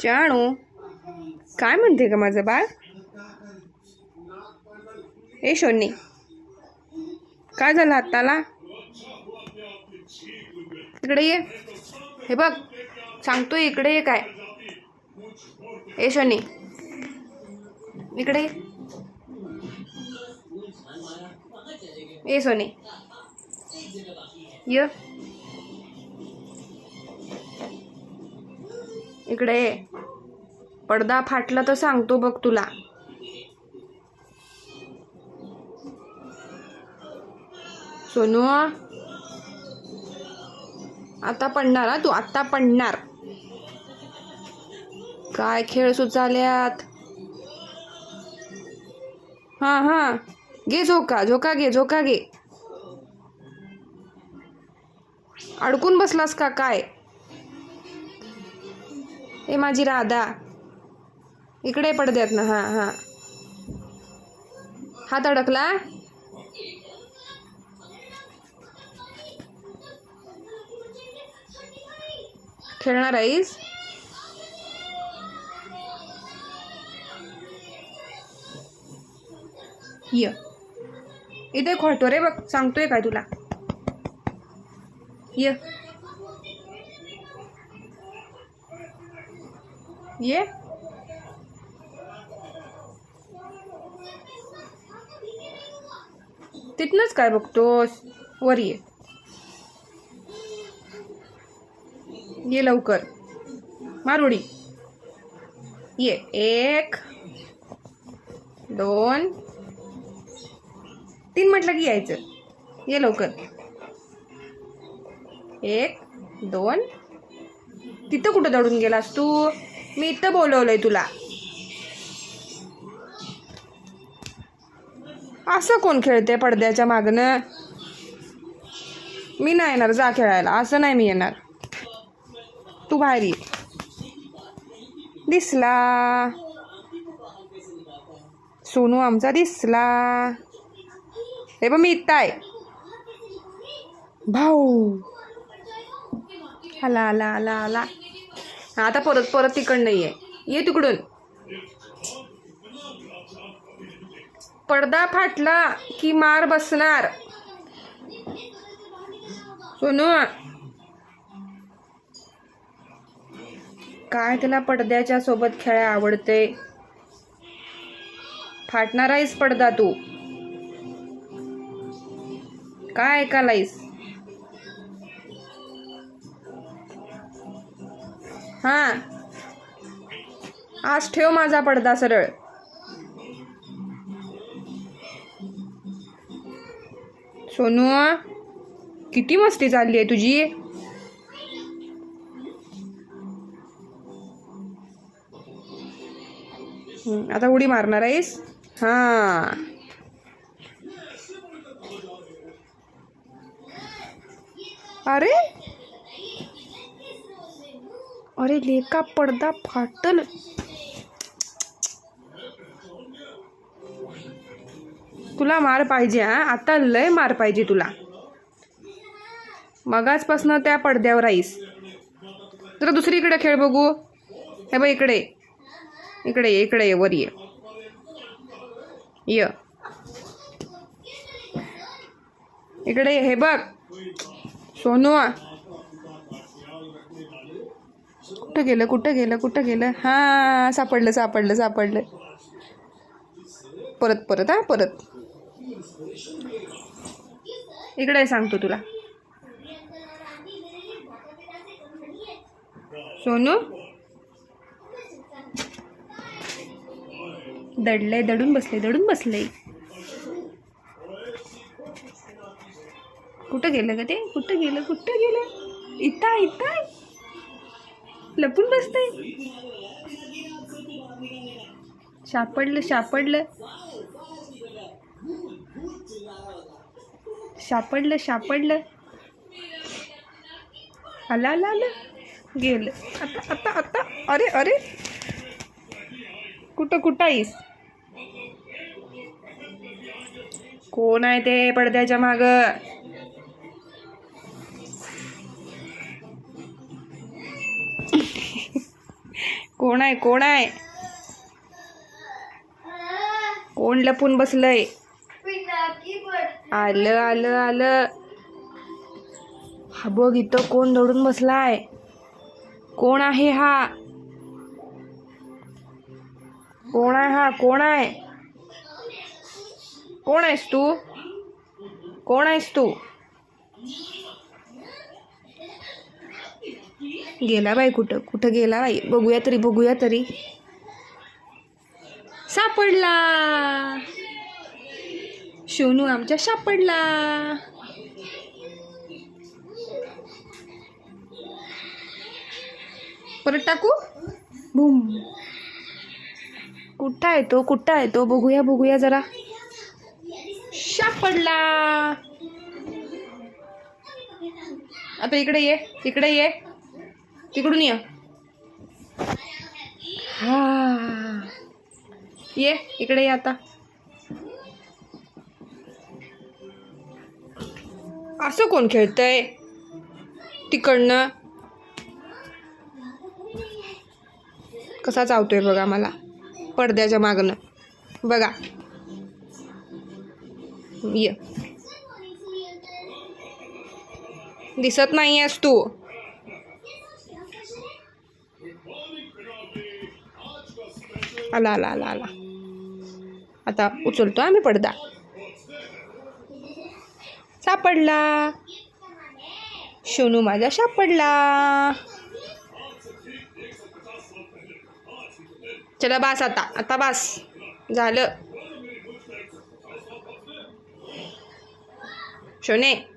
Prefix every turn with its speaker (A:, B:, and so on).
A: जानू काय म्हणते का माझं बाळ? ए शोनी काय झालं हाताला इकडे ये. हे बघ सांगतो इकडे ये काय. ए शोनी इकडे ये. सोनी य. इकडे पडदा फाटला तर सांगतो बघ तुला. सोनू आता पडणार हा तू आता पडणार. काय खेळ सुचाल्यात? हा हा. घे झोका झोका घे झोका घे. अडकून बसलास का काय? ए माझी राधा. इकडे पडद्यात ना हां हां. हात अडकला? खेळणार आहेस? य. इथे खोटो रे बघ सांगतोय काय तुला? य. ये। तिथनंच काय बघतोस वर ये. ये लवकर. मारुडी. ये. एक दोन तीन म्हटलं की यायचं. ये लवकर. एक दोन. तिथं कुठं दडून गेलास तू? मी इथं बोलवलंय तुला. असं कोण खेळते पडद्याच्या मागनं? मी नाही येणार जा खेळायला. असं नाही मी येणार. तू बाहेर ये. दिसला. सोनू आमचा दिसला. हे बघ मी इथं आहे. भाऊ. आला आला आला आला. आता परत परत तिकडनं ये ये तिकडून. पडदा फाटला की मार बसणार. सोनू. काय तिला पडद्याच्या सोबत खेळायला आवडते? फाटणार आहेस पडदा तू. काय ऐकायलायस हां. आज ठेव माझा पडदा सरळ. सोनू किती मस्ती चालली आहे तुझी? आता उडी मारणार आहेस? हा. अरे अरे लेका पडदा फाटल तुला मार पाहिजे हा? आता लय मार पाहिजे तुला. मगाचपासनं त्या पडद्यावर आईस. जरा दुसरीकडे खेळ बघू. हे बघ इकडे. इकडे ये इकडे ये वर ये. य. इकडे हे बघ. सोनू. कुठं गेलं कुठं गेलं कुठं गेलं? हां सापडलं सापडलं सापडलं. परत परत हां परत. इकडे सांगतो तुला. सोनू? दडले दडून बसले दडून बसले कुठं गेलं का ते? कुठं गेलं कुठं गेलं? इथं इथं. लपून बसते. सापडलं सापडलं सापडलं सापडलं आला आला आलं. गेलं. आता आता आता. अरे अरे. कुठं कुठं आहेस? कोण आहे ते पडद्याच्या मागं? कोण आहे कोण आहे कोण लपून बसलंय? आलं आलं आलं. हा बघ इथं कोण दडून बसलाय? कोण आहे हा? कोण आहे हा? कोण आहे कोण आहेस तू? कोण आहेस तू? गेला बाई कुठं? कुठं गेला बाई? बघूया तरी बघूया तरी. सापडला. सोनू आमच्या सापडला. परत टाकू? भूम कुठं आहे तो? कुठं आहे तो? बघूया बघूया जरा. सापडला. आता इकडे ये इकडे ये. तिकडून ये. हा. ये इकडे ये आता. असं कोण खेळतंय? तिकडनं. कसा चावतोय बघा मला. पडद्याच्या मागनं. बघा. ये. दिसत नाही आहेस तू. आला आला आला आला. आता उचलतो आम्ही पडदा. सापडला. शोनू माझा सापडला. चला बास आता आता बास. झालं. शोने.